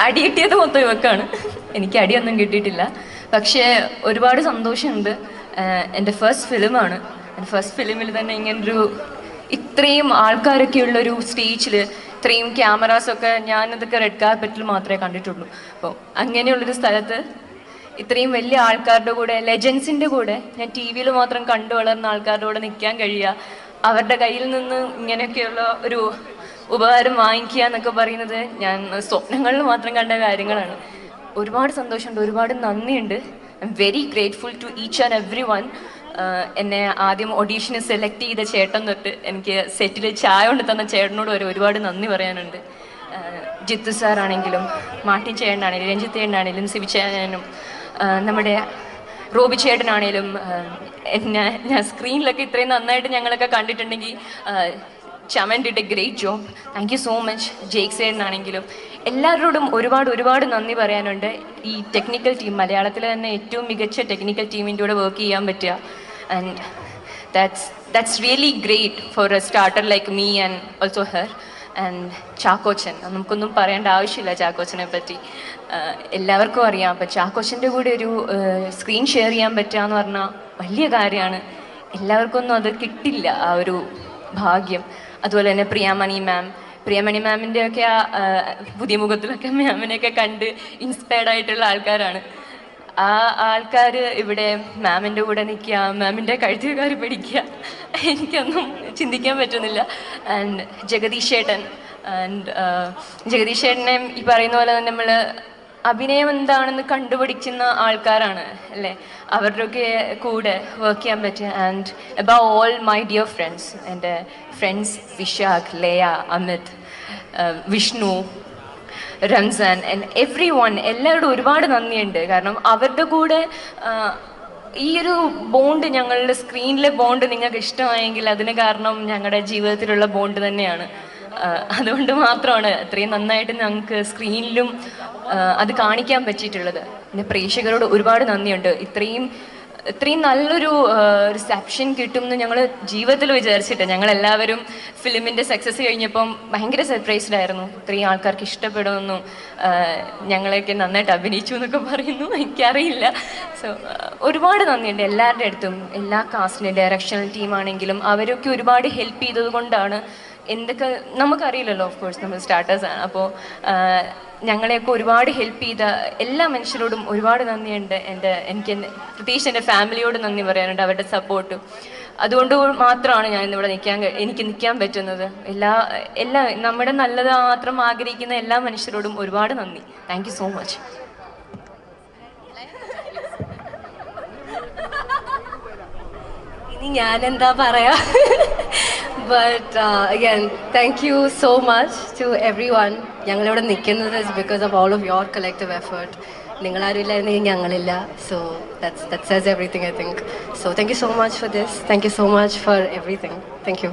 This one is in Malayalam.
അടി കിട്ടിയത് മൊത്തം ഇവക്കാണ്. എനിക്ക് അടിയൊന്നും കിട്ടിയിട്ടില്ല. പക്ഷേ ഒരുപാട് സന്തോഷമുണ്ട്. എന്റെ ഫസ്റ്റ് ഫിലിമാണ് എന്റെ ഫസ്റ്റ് ഫിലിമിൽ തന്നെ ഇങ്ങനൊരു ഇത്രയും ആൾക്കാരൊക്കെ ഉള്ളൊരു സ്റ്റേജിൽ ഇത്രയും ക്യാമറാസൊക്കെ ഞാനിതൊക്കെ റെഡ് കാർപ്പറ്റിൽ മാത്രമേ കണ്ടിട്ടുള്ളൂ. അപ്പോൾ അങ്ങനെയുള്ളൊരു സ്ഥലത്ത് ഇത്രയും വലിയ ആൾക്കാരുടെ കൂടെ ലെജൻസിന്റെ കൂടെ ഞാൻ ടി വിയിൽ മാത്രം കണ്ടു വളർന്ന ആൾക്കാരുടെ കൂടെ നിൽക്കാൻ കഴിയുക അവരുടെ കയ്യിൽ നിന്ന് ഇങ്ങനെയൊക്കെയുള്ള ഒരു ഉപകാരം വാങ്ങിക്കുക എന്നൊക്കെ പറയുന്നത് ഞാൻ സ്വപ്നങ്ങളിൽ മാത്രം കണ്ട കാര്യങ്ങളാണ്. ഒരുപാട് സന്തോഷമുണ്ട് ഒരുപാട് നന്ദിയുണ്ട്. I'm very grateful to each and every one എന്നെ ആദ്യം ഓഡീഷന് സെലക്ട് ചെയ്ത ചേട്ടൻ തൊട്ട് എനിക്ക് സെറ്റിൽ ചായ കൊണ്ട് തന്ന ചേട്ടനോട് വരെ ഒരുപാട് നന്ദി പറയാനുണ്ട്. ജിത്തു സാറാണെങ്കിലും മാട്ടിൻ ചേട്ടനാണെങ്കിലും രഞ്ജിത്ത് ചേട്ടനാണെങ്കിലും സിബി ചേട്ടനും നമ്മുടെ റോബി ചേട്ടനാണേലും ആഹ് എന്നെ ഞാൻ സ്ക്രീനിലൊക്കെ ഇത്രയും നന്നായിട്ട് ഞങ്ങളൊക്കെ കണ്ടിട്ടുണ്ടെങ്കിൽ Chaman did a great job thank you so much Jake സേട്ടനാണെങ്കിലും എല്ലാവരോടും ഒരുപാട് ഒരുപാട് നന്ദി പറയാനുണ്ട്. ഈ ടെക്നിക്കൽ ടീം മലയാളത്തിലെ തന്നെ ഏറ്റവും മികച്ച ടെക്നിക്കൽ ടീമിന്റെ കൂടെ വർക്ക് ചെയ്യാൻ പറ്റുക. And that's that's really great for a starter like me and also her and Chackochan നമുക്കൊന്നും പറയേണ്ട ആവശ്യമില്ല ചാക്കോച്ചനെ പറ്റി. എല്ലാവർക്കും അറിയാം. അപ്പം ചാക്കോച്ചന്റെ കൂടെ ഒരു സ്ക്രീൻ ഷെയർ ചെയ്യാൻ പറ്റുക എന്ന് പറഞ്ഞാൽ വലിയ കാര്യമാണ്. എല്ലാവർക്കൊന്നും അത് കിട്ടില്ല ആ ഒരു ഭാഗ്യം. അതുപോലെ തന്നെ പ്രിയാമണി മാം പ്രിയമണി മാമിന്റെ ഒക്കെ ആ പുതിയ മുഖത്തിലൊക്കെ മാമിനെയൊക്കെ കണ്ട് ഇൻസ്പയർഡ് ആയിട്ടുള്ള ആൾക്കാരാണ്. ആ ആൾക്കാർ ഇവിടെ മാമിന്റെ കൂടെ നിൽക്കുക മാമിന്റെ കഴുത്തുകാർ പിടിക്കുക എനിക്കൊന്നും ചിന്തിക്കാൻ പറ്റുന്നില്ല. ആൻഡ് ജഗദീഷ് ചേട്ടൻ ആൻഡ് ജഗദീഷ് ഈ പറയുന്ന പോലെ തന്നെ നമ്മൾ അഭിനയം എന്താണെന്ന് കണ്ടുപിടിക്കുന്ന ആൾക്കാരാണ് അല്ലേ? അവരുടെയൊക്കെ കൂടെ വർക്ക് ചെയ്യാൻ പറ്റുക and above all my dear friends എന്റെ friends Vishakh Leya Amit Vishnu Ramzan and every one എല്ലാവരോടും ഒരുപാട് നന്ദിയുണ്ട്. കാരണം അവരുടെ കൂടെ ഈ ഒരു ബോണ്ട് ഞങ്ങളുടെ സ്ക്രീനിലെ ബോണ്ട് നിങ്ങൾക്ക് ഇഷ്ടമായെങ്കിൽ അതിന് കാരണം ഞങ്ങളുടെ ജീവിതത്തിലുള്ള ബോണ്ട് തന്നെയാണ്. അതുകൊണ്ട് മാത്രമാണ് അത്രയും നന്നായിട്ട് ഞങ്ങൾക്ക് സ്ക്രീനിലും അത് കാണിക്കാൻ പറ്റിയിട്ടുള്ളത്. പിന്നെ പ്രേക്ഷകരോട് ഒരുപാട് നന്ദിയുണ്ട്. ഇത്രയും ഇത്രയും നല്ലൊരു റിസപ്ഷൻ കിട്ടും എന്ന് ഞങ്ങൾ ജീവിതത്തിൽ വിചാരിച്ചിട്ട് ഞങ്ങൾ എല്ലാവരും ഫിലിമിന്റെ സക്സസ് കഴിഞ്ഞപ്പം ഭയങ്കര സർപ്രൈസ്ഡ് ആയിരുന്നു. ഇത്രയും ആൾക്കാർക്ക് ഇഷ്ടപ്പെടുമെന്നും ഞങ്ങളെയൊക്കെ നന്നായിട്ട് അഭിനയിച്ചു എന്നൊക്കെ പറയുന്നു. എനിക്കറിയില്ല. സോ ഒരുപാട് നന്ദിയുണ്ട് എല്ലാവരുടെ അടുത്തും. എല്ലാ കാസ്റ്റിന്റെ ഡയറക്ഷണൽ ടീമാണെങ്കിലും അവരൊക്കെ ഒരുപാട് ഹെൽപ്പ് ചെയ്തത് കൊണ്ടാണ് എന്തൊക്കെ നമുക്കറിയില്ലല്ലോ ഓഫ് കോഴ്സ് നമ്മൾ സ്റ്റാർട്ടേഴ്സ് ആണ്. അപ്പോൾ ഞങ്ങളെയൊക്കെ ഒരുപാട് ഹെൽപ്പ് ചെയ്ത എല്ലാ മനുഷ്യരോടും ഒരുപാട് നന്ദിയുണ്ട്. എന്റെ എനിക്ക് പ്രത്യേകിച്ച് എന്റെ ഫാമിലിയോട് നന്ദി പറയാനുണ്ട് അവരുടെ സപ്പോർട്ടും അതുകൊണ്ട് മാത്രമാണ് ഞാൻ ഇന്നിവിടെ നിൽക്കാൻ എനിക്ക് നിൽക്കാൻ പറ്റുന്നത്. എല്ലാ എല്ലാ നമ്മുടെ നല്ലത് മാത്രം ആഗ്രഹിക്കുന്ന എല്ലാ മനുഷ്യരോടും ഒരുപാട് നന്ദി. താങ്ക് സോ മച്ച് ഇനി ഞാൻ എന്താ പറയാ? But again thank you so much to every one ഞങ്ങളിവിടെ നിൽക്കുന്നത് is because of all of your collective effort നിങ്ങളാരും ഇല്ലായിരുന്നെങ്കിൽ ഞങ്ങളില്ല. So that's that says everything I think so thank you so much for this thank you so much for everything thank you